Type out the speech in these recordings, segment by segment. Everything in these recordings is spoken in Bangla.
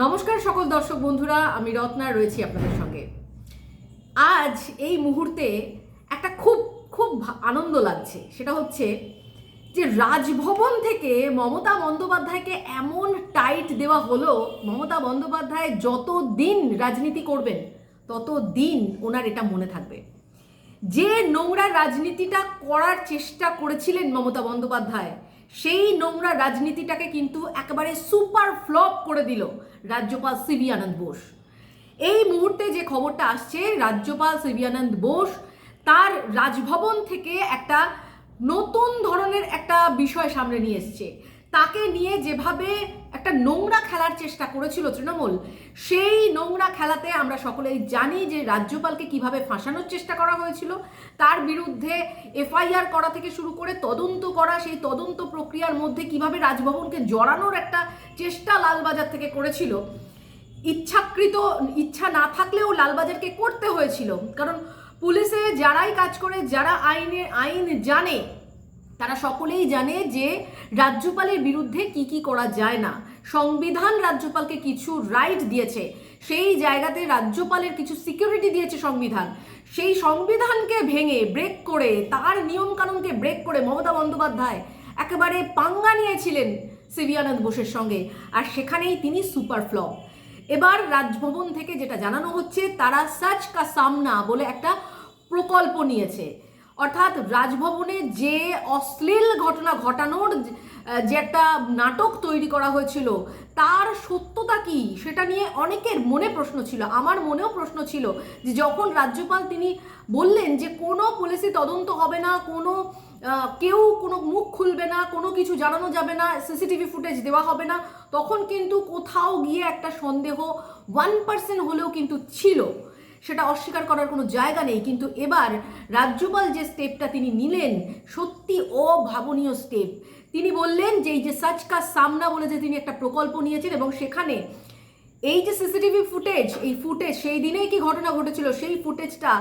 নমস্কার সকল দর্শক বন্ধুরা, আমি রত্না, রয়েছি আপনাদের সঙ্গে। আজ এই মুহূর্তে একটা খুব খুব আনন্দ লাগছে। সেটা হচ্ছে যে রাজভবন থেকে মমতা বন্দ্যোপাধ্যায়কে এমন টাইট দেওয়া হলো, মমতা বন্দ্যোপাধ্যায় যত দিন রাজনীতি করবেন তত দিন ওনার এটা মনে থাকবে। যে নোংরা রাজনীতিটা করার চেষ্টা করেছিলেন মমতা বন্দ্যোপাধ্যায় সেই নোংরা রাজনীতিটাকে কিন্তু একেবারে সুপার ফ্লপ করে দিল রাজ্যপাল সিবি আনন্দ বোস। এই মুহূর্তে যে খবরটা আসছে, রাজ্যপাল সিবি আনন্দ বোস তার রাজভবন থেকে একটা নতুন ধরনের একটা বিষয় সামনে নিয়ে এসছে। তাকে নিয়ে যেভাবে একটা নোংরা খেলার চেষ্টা করেছিল তৃণমূল, সেই নোংরা খেলাতে আমরা সকলেই জানি যে রাজ্যপালকে কীভাবে ফাঁসানোর চেষ্টা করা হয়েছিল। তার বিরুদ্ধে এফআইআর করা থেকে শুরু করে তদন্ত করা, সেই তদন্ত প্রক্রিয়ার মধ্যে কীভাবে রাজভবনকে জড়ানোর একটা চেষ্টা লালবাজার থেকে করেছিল। ইচ্ছাকৃত, ইচ্ছা না থাকলেও লালবাজারকে করতে হয়েছিল। কারণ পুলিশে যারাই কাজ করে, যারা আইনে, আইন জানে তারা সকলেই জানে যে রাজ্যপালের বিরুদ্ধে কি কি করা যায় না। সংবিধান রাজ্যপালকে কিছু রাইট দিয়েছে। সেই জায়গাতে রাজ্যপালের কিছু সিকিউরিটি দিয়েছে সংবিধান। সেই সংবিধানকে ভেঙে ব্রেক করে, তার নিয়মকানুনকে ব্রেক করে মমতা বন্দ্যোপাধ্যায় একেবারে পাঙ্গা নিয়েছিলেন সিবি আনন্দ বোসের সঙ্গে। আর সেখানেই তিনি সুপার ফ্লপ এবার রাজভবন থেকে যেটা জানানো হচ্ছে, তারা সাচ কা সামনা বলে একটা প্রকল্প নিয়েছে। অর্থাৎ রাজভবনে যে অশ্লীল ঘটনা ঘটানোর যে- একটা নাটক তৈরি করা হয়েছিল, তার সত্যতা কি? সেটা নিয়ে অনেকের মনে প্রশ্ন ছিল। আমার মনেও প্রশ্ন ছিল যে যখন রাজ্যপাল তিনি বললেন যে কোনো পুলিশি তদন্ত হবে না, কোনো কেউ কোনো মুখ খুলবে না, কোনো কিছু জানানো যাবে না সিসিটিভি ফুটেজ দেওয়া হবে না, তখন কিন্তু কোথাও গিয়ে একটা সন্দেহ ওয়ান পার্সেন্ট হলেও কিন্তু ছিল। সেটা অস্বীকার করার কোনো জায়গা নেই। কিন্তু এবার রাজ্যপাল যে স্টেপটা তিনি নিলেন, সত্যি অভাবনীয় স্টেপ। তিনি বললেন যে এই যে সাচ কা সামনা বলে যে তিনি একটা প্রকল্প নিয়েছেন এবং সেখানে এই যে সিসিটিভি ফুটেজ, এই ফুটেজ সেই দিনেই কি ঘটনা ঘটেছিল, সেই ফুটেজটা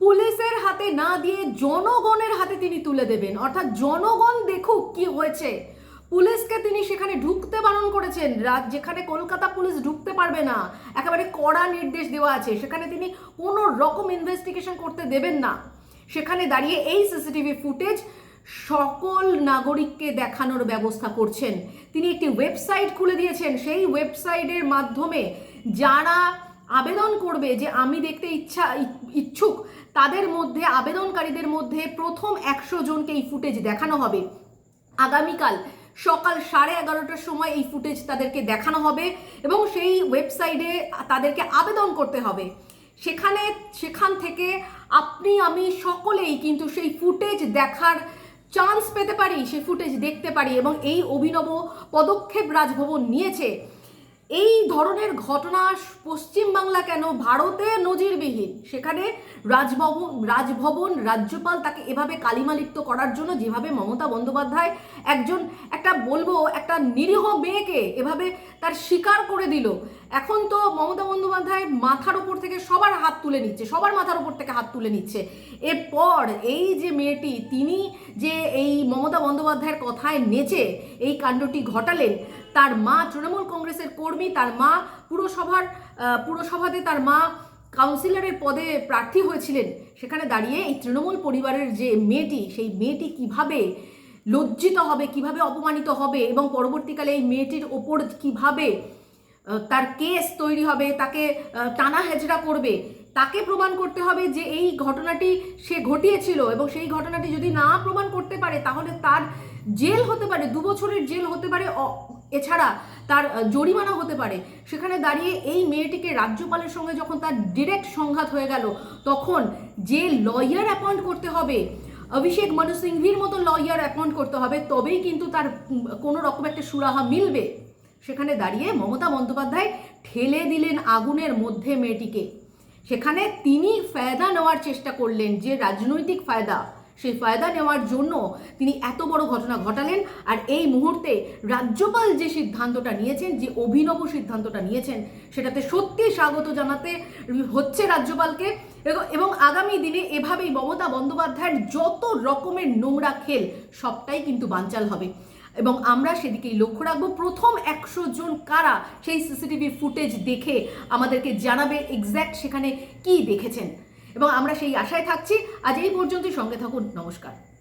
পুলিশের হাতে না দিয়ে জনগণের হাতে তিনি তুলে দেবেন। অর্থাৎ জনগণ দেখুক কি হয়েছে। পুলিশকে তিনি সেখানে ঢুকতে বারণ করেছেন। যেখানে কলকাতা পুলিশ ঢুকতে পারবে না, একেবারে কড়া নির্দেশ দেওয়া আছে। সেখানে তিনি কোনো রকম ইনভেস্টিগেশন করতে দেবেন না। সেখানে দাঁড়িয়ে এই সিসিটিভি ফুটেজ সকল নাগরিককে দেখানোর ব্যবস্থা করছেন। তিনি একটি ওয়েবসাইট খুলে দিয়েছেন। সেই ওয়েবসাইটের মাধ্যমে যারা আবেদন করবে যে আমি দেখতে ইচ্ছা, ইচ্ছুক, তাদের মধ্যে, আবেদনকারীদের মধ্যে প্রথম একশো জনকে এই ফুটেজ দেখানো হবে। আগামীকাল সকাল সাড়ে এগারোটার সময় এই ফুটেজ তাদেরকে দেখানো হবে এবং সেই ওয়েবসাইটে তাদেরকে আবেদন করতে হবে। সেখানে, সেখান থেকে আপনি, আমি সকলেই কিন্তু সেই ফুটেজ দেখার চান্স পেতে পারি, সেই ফুটেজ দেখতে পারি এবং এই অভিনব পদক্ষেপ রাজভবন নিয়েছে। এই ধরনের ঘটনা পশ্চিমবাংলা কেন? ভারতে নজিরবিহীন। সেখানে রাজভবন রাজভবন, রাজ্যপাল তাকে এভাবে কালিমালিপ্ত করার জন্য যেভাবে মমতা বন্দ্যোপাধ্যায় একজন, একটা বলব, একটা নিরীহ মেয়েকে এভাবে তার শিকার করে দিল এখন তো মমতা বন্দ্যোপাধ্যায় মাথার উপর থেকে সবার হাত তুলে নিচ্ছে, সবার মাথার উপর থেকে হাত তুলে নিচ্ছে। এরপর এই যে মেয়েটি, তিনি যে এই মমতা বন্দ্যোপাধ্যায়ের কথায় নেচে এই কাণ্ডটি ঘটালেন, তার মা তৃণমূল কংগ্রেসের কর্মী, তার মা পুরসভার পুরসভাতে তার মা কাউন্সিলরের পদে প্রার্থী হয়েছিলেন। সেখানে দাঁড়িয়ে এই তৃণমূল পরিবারের যে মেয়েটি, সেই মেয়েটি কীভাবে লজ্জিত হবে, কীভাবে অপমানিত হবে এবং পরবর্তীকালে এই মেয়েটির ওপর কীভাবে তার কেস তৈরি হবে, তাকে টানা হেজড়া করবে। তাকে প্রমাণ করতে হবে যে এই ঘটনাটি সে ঘটিয়েছিল এবং সেই ঘটনাটি যদি না প্রমাণ করতে পারে, তাহলে তার জেল হতে পারে, দু বছরের জেল হতে পারে এছাড়া তার জরিমানা হতে পারে। সেখানে দাঁড়িয়ে এই মেয়েটিকে রাজ্যপালের সঙ্গে যখন তার ডিরেক্ট সংঘাত হয়ে গেল, তখন যে লয়ার অ্যাপয়েন্ট করতে হবে, অভিষেক মনু সিংভির মতো লয়ার অ্যাপয়েন্ট করতে হবে, তবেই কিন্তু তার কোনো রকম একটা সুরাহা মিলবে। সেখানে দাঁড়িয়ে মমতা বন্দ্যোপাধ্যায় ঠেলে দিলেন আগুনের মধ্যে মেয়েটিকে। সেখানে তিনি ফায়দা নেওয়ার চেষ্টা করলেন, যে রাজনৈতিক ফায়দা, সেই ফায়দা নেওয়ার জন্য তিনি এত বড় ঘটনা ঘটালেন আর এই মুহূর্তে রাজ্যপাল যে সিদ্ধান্তটা নিয়েছেন, যে অভিনব সিদ্ধান্তটা নিয়েছেন, সেটাতে সত্যি স্বাগত জানাতে হচ্ছে রাজ্যপালকে। এবং- আগামী দিনে এভাবেই মমতা বন্দ্যোপাধ্যায়ের যত রকমের নোংরা খেল, সবটাই কিন্তু বানচাল হবে। এবং আমরা সেদিকেই লক্ষ্য রাখব। প্রথম একশো জন কারা সেই সিসিটিভি ফুটেজ দেখে আমাদেরকে জানাবে এক্স্যাক্ট সেখানে কি দেখেছেন। এবং আমরা সেই আশায় থাকছি। আজ এই পর্যন্তই। সঙ্গে থাকুন। নমস্কার।